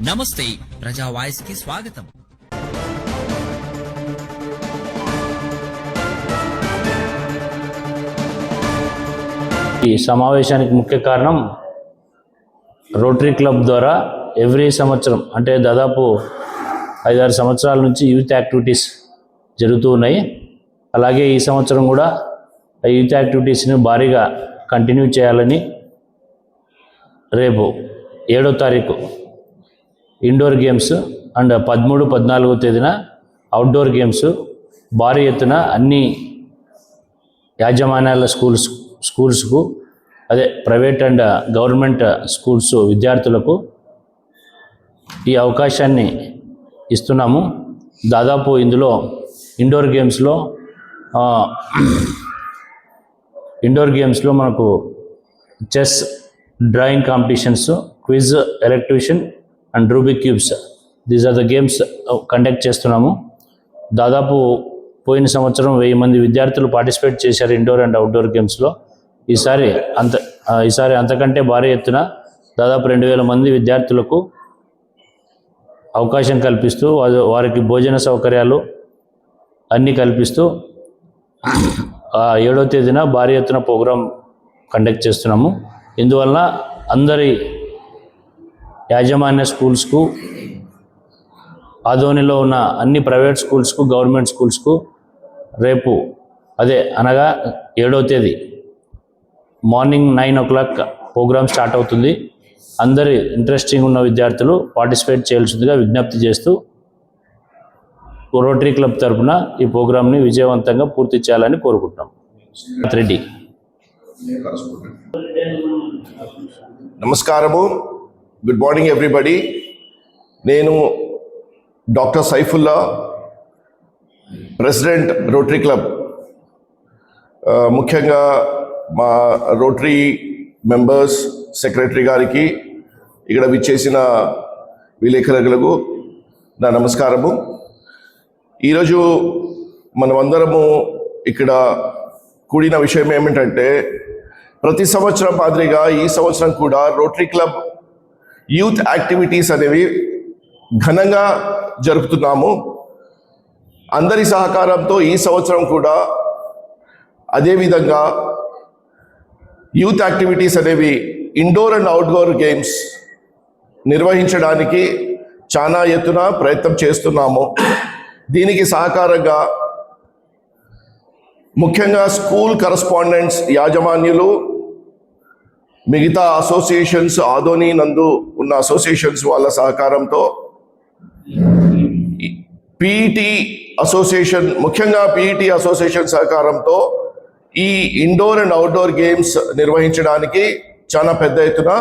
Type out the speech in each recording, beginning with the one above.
నమస్తే ప్రజా వాయిస్కి స్వాగతం. ఈ సమావేశానికి ముఖ్య కారణం రోటరీ క్లబ్ ద్వారా ఎవ్రీ సంవత్సరం అంటే దాదాపు ఐదారు సంవత్సరాల నుంచి యూత్ యాక్టివిటీస్ జరుగుతూ ఉన్నాయి. అలాగే ఈ సంవత్సరం కూడా ఆ యూత్ యాక్టివిటీస్ని భారీగా కంటిన్యూ చేయాలని రేపు ఏడో తారీఖు ఇండోర్ గేమ్స్ అండ్ పదమూడు పద్నాలుగో తేదీన అవుట్డోర్ గేమ్స్ భారీ ఎత్తున అన్ని యాజమాన్యాల స్కూల్స్ స్కూల్స్కు అదే ప్రైవేట్ అండ్ గవర్నమెంట్ స్కూల్స్ విద్యార్థులకు ఈ అవకాశాన్ని ఇస్తున్నాము. దాదాపు ఇందులో ఇండోర్ గేమ్స్లో ఇండోర్ గేమ్స్లో మనకు chess drawing competitions quiz elocution and Rubik cubes. These are the games conduct చేస్తున్నాము. దాదాపు పోయిన సంవత్సరం వెయ్యి మంది విద్యార్థులు పార్టిసిపేట్ చేశారు ఇండోర్ అండ్ అవుట్డోర్ గేమ్స్లో ఈసారి అంత ఈసారి అంతకంటే భారీ ఎత్తున దాదాపు రెండు వేల మంది విద్యార్థులకు అవకాశం కల్పిస్తూ వారికి భోజన సౌకర్యాలు అన్నీ కల్పిస్తూ ఏడో తేదీన భారీ ఎత్తున ప్రోగ్రాం కండక్ట్ చేస్తున్నాము. ఇందువలన అందరి యాజమాన్య స్కూల్స్కు ఆధోనిలో ఉన్న అన్ని ప్రైవేట్ స్కూల్స్కు గవర్నమెంట్ స్కూల్స్కు రేపు అదే అనగా ఏడో తేదీ morning nine o'clock program start అవుతుంది. అందరి ఇంట్రెస్టింగ్ ఉన్న విద్యార్థులు పార్టిసిపేట్ చేయాల్సిందిగా విజ్ఞప్తి చేస్తూ రోటరీ క్లబ్ తరఫున ఈ ప్రోగ్రామ్ని విజయవంతంగా పూర్తి చేయాలని కోరుకుంటున్నాం. రెడ్డి. నమస్కారము. గుడ్ మార్నింగ్ ఎవ్రీబడి నేను doctor Saifulla president rotary club. ముఖ్యంగా మా రోటరీ మెంబర్స్ సెక్రటరీ గారికి ఇక్కడ విచ్చేసిన విలేకరులకు నా నమస్కారము. ఈరోజు మనమందరము ఇక్కడ కూడిన విషయం ఏమిటంటే ప్రతి సంవత్సరం మాదిరిగా ఈ సంవత్సరం కూడా రోటరీ క్లబ్ యూత్ యాక్టివిటీస్ అనేవి ఘనంగా జరుపుతున్నాము. అందరి సహకారంతో ఈ సంవత్సరం కూడా అదేవిధంగా యూత్ యాక్టివిటీస్ అనేవి ఇండోర్ అండ్ అవుట్డోర్ గేమ్స్ నిర్వహించడానికి చాలా ఎత్తున ప్రయత్నం చేస్తున్నాము. దీనికి సహకారంగా ముఖ్యంగా స్కూల్ కరస్పాండెంట్స్ యాజమాన్యులు మిగతా అసోసియేషన్స్ ఆదోని నందు ఉన్న అసోసియేషన్స్ వాళ్ళ సహకారంతో పీఈటీ అసోసియేషన్ ముఖ్యంగా పీఈటీ అసోసియేషన్ సహకారంతో ఈ ఇండోర్ అండ్ అవుట్డోర్ గేమ్స్ నిర్వహించడానికి చాలా పెద్ద ఎత్తున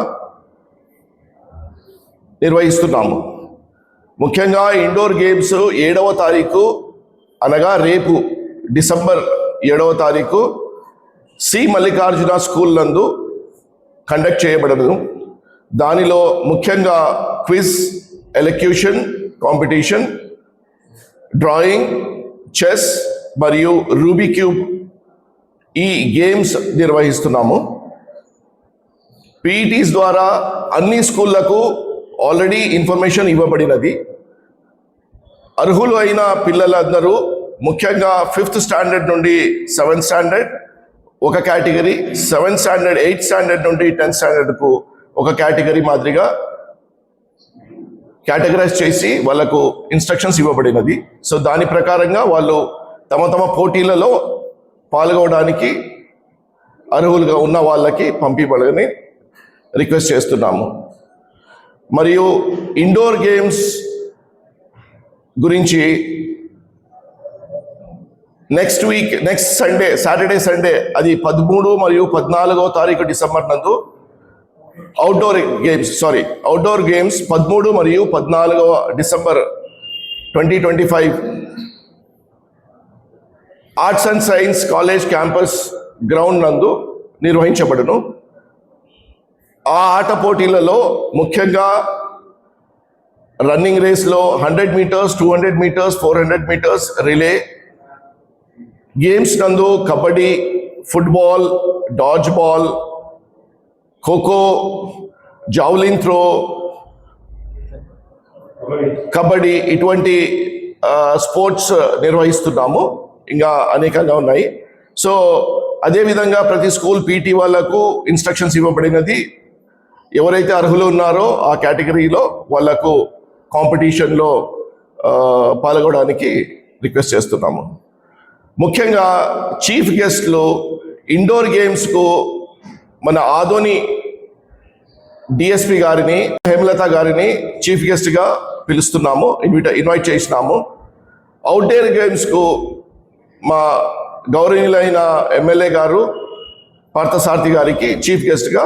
నిర్వహిస్తున్నాము. ముఖ్యంగా ఇండోర్ గేమ్స్ ఏడవ తారీఖు అనగా రేపు డిసెంబర్ ఏడవ తారీఖు సి మల్లికార్జున స్కూల్ నందు కండక్ట్ చేయబడదు. దానిలో ముఖ్యంగా quiz elocution competition drawing chess మరియు రూబీ క్యూబ్ ఈ గేమ్స్ నిర్వహిస్తున్నాము. పీఈటీస్ ద్వారా అన్ని స్కూళ్ళకు ఆల్రెడీ ఇన్ఫర్మేషన్ ఇవ్వబడినది. అర్హులు అయిన పిల్లలందరూ ముఖ్యంగా ఫిఫ్త్ స్టాండర్డ్ నుండి సెవెంత్ స్టాండర్డ్ ఒక category seventh standard eighth standard నుండి టెన్త్ స్టాండర్డ్కు ఒక కేటగిరీ మాదిరిగా కేటగరైజ్ చేసి వాళ్ళకు ఇన్స్ట్రక్షన్స్ ఇవ్వబడినది. సో దాని ప్రకారంగా వాళ్ళు తమ తమ పోటీలలో పాల్గొనడానికి అర్హులుగా ఉన్న వాళ్ళకి పంపిబడని రిక్వెస్ట్ చేస్తున్నాము. మరియు ఇండోర్ గేమ్స్ గురించి next week next Sunday Saturday Sunday అది పదమూడు మరియు పద్నాలుగో తారీఖు డిసెంబర్ నందు outdoor games sorry outdoor games పదమూడు మరియు పద్నాలుగవ December twenty twenty five arts and science college campus ground నందు నిర్వహించబడును. ఆ ఆట పోటీలలో ముఖ్యంగా రన్నింగ్ రేస్లో hundred metres two hundred metres four hundred metres relay games నందు kabaddi football dodge ball kho kho javelin throw kabaddi ఇటువంటి స్పోర్ట్స్ నిర్వహిస్తున్నాము. ఇంకా అనేకంగా ఉన్నాయి. సో అదేవిధంగా ప్రతి స్కూల్ పీటీ వాళ్ళకు ఇన్స్ట్రక్షన్స్ ఇవ్వబడినది. ఎవరైతే అర్హులు ఉన్నారో ఆ కేటగిరీలో వాళ్ళకు కాంపిటీషన్లో పాల్గొనడానికి రిక్వెస్ట్ చేస్తున్నాము. ముఖ్యంగా చీఫ్ గెస్ట్లు ఇండోర్ గేమ్స్కు మన ఆధోని డిఎస్పి గారిని హేమలత గారిని చీఫ్ గెస్ట్గా పిలుస్తున్నాము ఇన్విట ఇన్వైట్ చేసినాము. అవుట్డోర్ గేమ్స్కు మా గౌరవనీయులైన ఎమ్మెల్యే గారు పార్థసారథి గారికి చీఫ్ గెస్ట్గా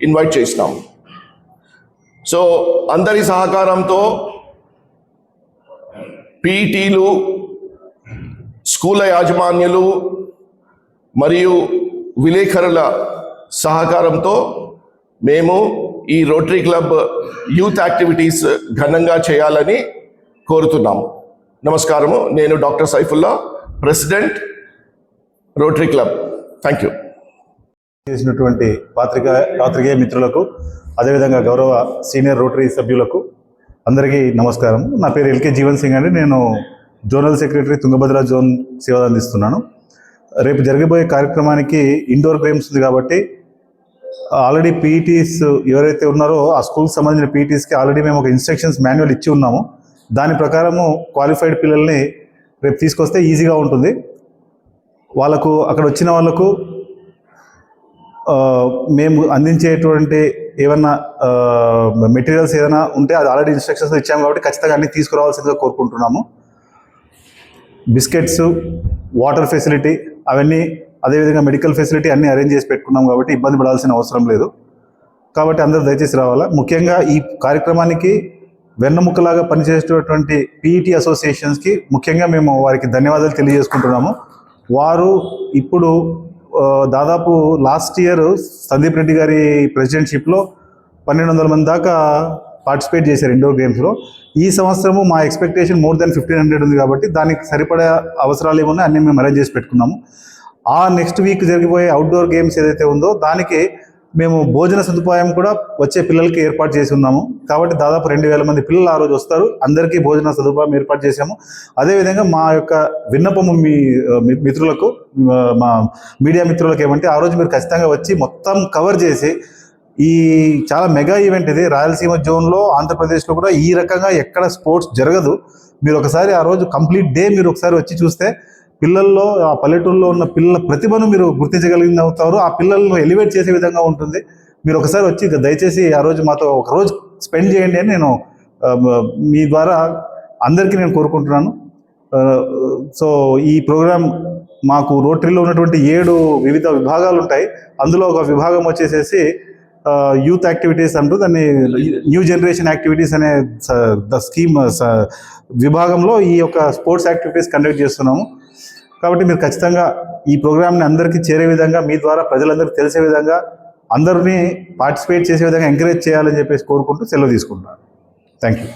ఇన్వైట్ చేసినాము. సో అందరి సహకారంతో పీఈటీలు స్కూళ్ళ యాజమాన్యులు మరియు విలేకరుల సహకారంతో మేము ఈ రోటరీ క్లబ్ యూత్ యాక్టివిటీస్ ఘనంగా చేయాలని కోరుతున్నాము. నమస్కారము. నేను doctor Saifulla president rotary club. Thank you. చేసినటువంటి పాత్రిక పాత్రికేయ మిత్రులకు అదేవిధంగా గౌరవ సీనియర్ రోటరీ సభ్యులకు అందరికీ నమస్కారం. నా పేరు ఎల్కే జీవన్ సింగ్ అండి. నేను జోనల్ సెక్రటరీ తుంగభద్ర జోన్ సేవలు అందిస్తున్నాను రేపు జరగబోయే కార్యక్రమానికి ఇండోర్ గేమ్స్ ఉంది కాబట్టి ఆల్రెడీ పీఈటీస్ ఎవరైతే ఉన్నారో ఆ స్కూల్కి సంబంధించిన పీఈటీస్కి ఆల్రెడీ మేము ఒక ఇన్స్ట్రక్షన్స్ మాన్యువల్ ఇచ్చి ఉన్నాము. దాని ప్రకారము క్వాలిఫైడ్ పిల్లల్ని రేపు తీసుకొస్తే ఈజీగా ఉంటుంది. వాళ్ళకు అక్కడ వచ్చిన వాళ్ళకు మేము అందించేటువంటి ఏమన్నా మెటీరియల్స్ ఏదైనా ఉంటే అది ఆల్రెడీ ఇన్స్ట్రక్షన్స్ ఇచ్చాము కాబట్టి ఖచ్చితంగా అన్ని తీసుకురావాల్సిందిగా కోరుకుంటున్నాము. బిస్కెట్స్ వాటర్ ఫెసిలిటీ అవన్నీ అదేవిధంగా మెడికల్ ఫెసిలిటీ అన్నీ అరేంజ్ చేసి పెట్టుకున్నాం కాబట్టి ఇబ్బంది పడాల్సిన అవసరం లేదు. కాబట్టి అందరూ దయచేసి రావాలా? ముఖ్యంగా ఈ కార్యక్రమానికి వెన్నముక్కలాగా పనిచేసేటటువంటి పీఈటీ అసోసియేషన్స్కి ముఖ్యంగా మేము వారికి ధన్యవాదాలు తెలియజేసుకుంటున్నాము. వారు ఇప్పుడు దాదాపు లాస్ట్ ఇయర్ సందీప్ రెడ్డి గారి ప్రెసిడెంట్షిప్లో పన్నెండు వందల మంది దాకా పార్టిసిపేట్ చేశారు ఇండోర్ గేమ్స్లో. ఈ సంవత్సరము మా expectation more than fifteen hundred ఉంది కాబట్టి దానికి సరిపడే అవసరాలు ఏమున్నాయి అన్నీ మేము అరేంజ్ చేసి పెట్టుకున్నాము. ఆ నెక్స్ట్ వీక్ జరిగిపోయే అవుట్డోర్ గేమ్స్ ఏదైతే ఉందో దానికి మేము భోజన సదుపాయం కూడా వచ్చే పిల్లలకి ఏర్పాటు చేసి ఉన్నాము. కాబట్టి దాదాపు రెండు వేల మంది పిల్లలు ఆ రోజు వస్తారు. అందరికీ భోజన సదుపాయం ఏర్పాటు చేశాము. అదేవిధంగా మా యొక్క విన్నపము మీ మిత్రులకు మా మీడియా మిత్రులకు ఏమంటే ఆ రోజు మీరు ఖచ్చితంగా వచ్చి మొత్తం కవర్ చేసి ఈ చాలా మెగా ఈవెంట్ ఇది. రాయలసీమ జోన్లో ఆంధ్రప్రదేశ్లో కూడా ఈ రకంగా ఎక్కడ స్పోర్ట్స్ జరగదు. మీరు ఒకసారి ఆ రోజు కంప్లీట్ డే మీరు ఒకసారి వచ్చి చూస్తే పిల్లల్లో ఆ పల్లెటూరులో ఉన్న పిల్లల ప్రతిభను మీరు గుర్తించగలిగింది అవుతారు. ఆ పిల్లలను ఎలివేట్ చేసే విధంగా ఉంటుంది. మీరు ఒకసారి వచ్చి దయచేసి ఆ రోజు మాతో ఒక రోజు స్పెండ్ చేయండి అని నేను మీ ద్వారా అందరికీ నేను కోరుకుంటున్నాను. సో ఈ ప్రోగ్రామ్ మాకు రోటరీలో ఉన్నటువంటి ఏడు వివిధ విభాగాలు ఉంటాయి. అందులో ఒక విభాగం వచ్చేసేసి యూత్ యాక్టివిటీస్ అంటూ దాన్ని న్యూ జనరేషన్ యాక్టివిటీస్ అనే ద స్కీమ్ విభాగంలో ఈ యొక్క స్పోర్ట్స్ యాక్టివిటీస్ కండక్ట్ చేస్తున్నాము. కాబట్టి మీరు ఖచ్చితంగా ఈ ప్రోగ్రామ్ని అందరికీ చేరే విధంగా మీ ద్వారా ప్రజలందరికీ తెలిసే విధంగా అందరినీ పార్టిసిపేట్ చేసే విధంగా ఎంకరేజ్ చేయాలని చెప్పేసి కోరుకుంటూ సెలవు తీసుకుంటున్నాను. Thank you